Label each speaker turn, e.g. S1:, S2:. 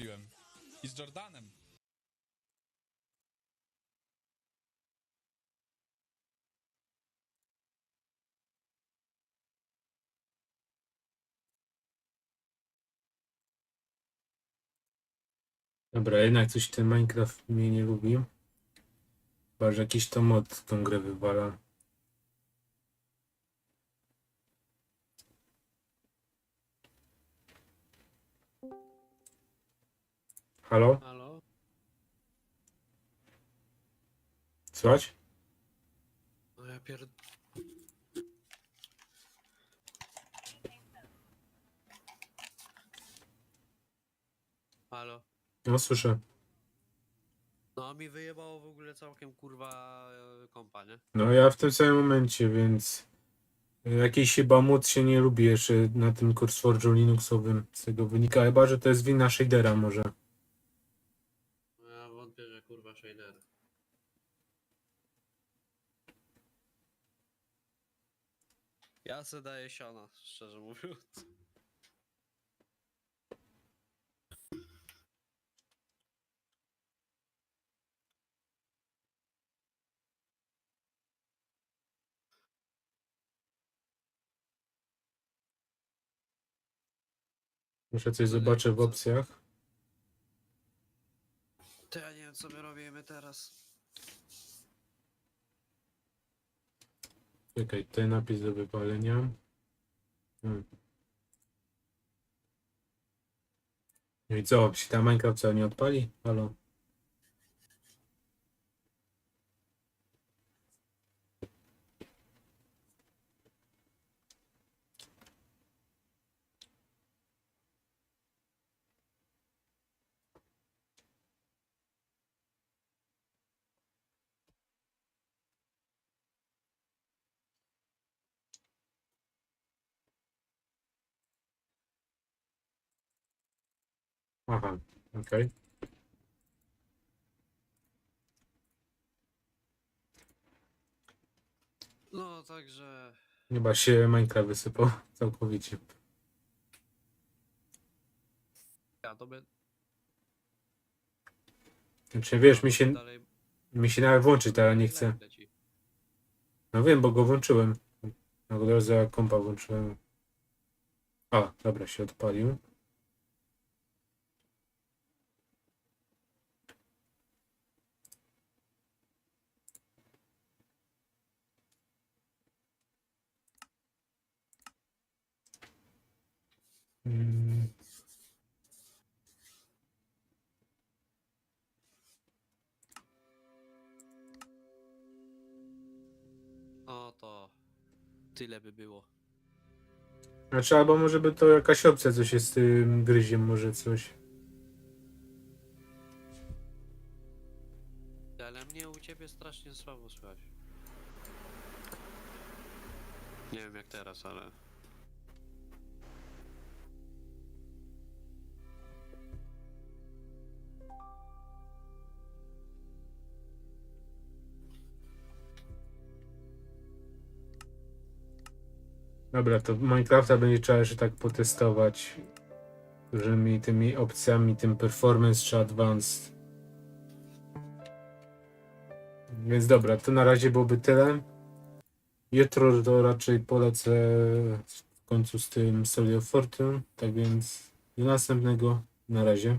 S1: Piłem. I z Jordanem.
S2: Dobra, jednak coś ten Minecraft mnie nie lubi. Chyba, że jakiś to mod tą grę wywala. Halo?
S3: Halo?
S2: Słychać?
S3: No ja pierd... Halo?
S2: No, słyszę.
S3: No mi wyjebało w ogóle całkiem kurwa e, kompa, nie?
S2: No, ja w tym samym momencie, więc jakiś chyba mod się nie lubi jeszcze na tym CourseForge'u Linuxowym. Z tego wynika chyba, że to jest wina shadera może.
S3: No wątpię, że kurwa shader. Ja se daję siana, szczerze mówiąc.
S2: Muszę coś zobaczę w opcjach.
S3: Wiem co my robimy teraz.
S2: Czekaj, tutaj napis do wypalenia. Hmm. No i co, się ta Minecraft co nie odpali? Halo? Aha, okej.
S3: No także...
S2: Chyba się Minecraft wysypał całkowicie.
S3: Ja to by...
S2: Znaczy wiesz, mi się,
S3: Dalej...
S2: mi się nawet włączyć, ale nie chcę. No wiem, bo go włączyłem. No od razu kompa włączyłem. A, dobra, się odpalił. Mm,
S3: No to... Tyle by było.
S2: Znaczy, albo może by to jakaś opcja, coś jest z tym gryziem, może coś.
S3: Ale mnie u ciebie strasznie słabo słychać. Nie wiem jak teraz, ale...
S2: Dobra, to Minecrafta będzie trzeba jeszcze tak potestować. Różnymi tymi opcjami, tym performance czy advanced. Więc dobra, to na razie byłoby tyle. Jutro to raczej polecę w końcu z tym Solio Fortune. Tak więc do następnego. Na razie.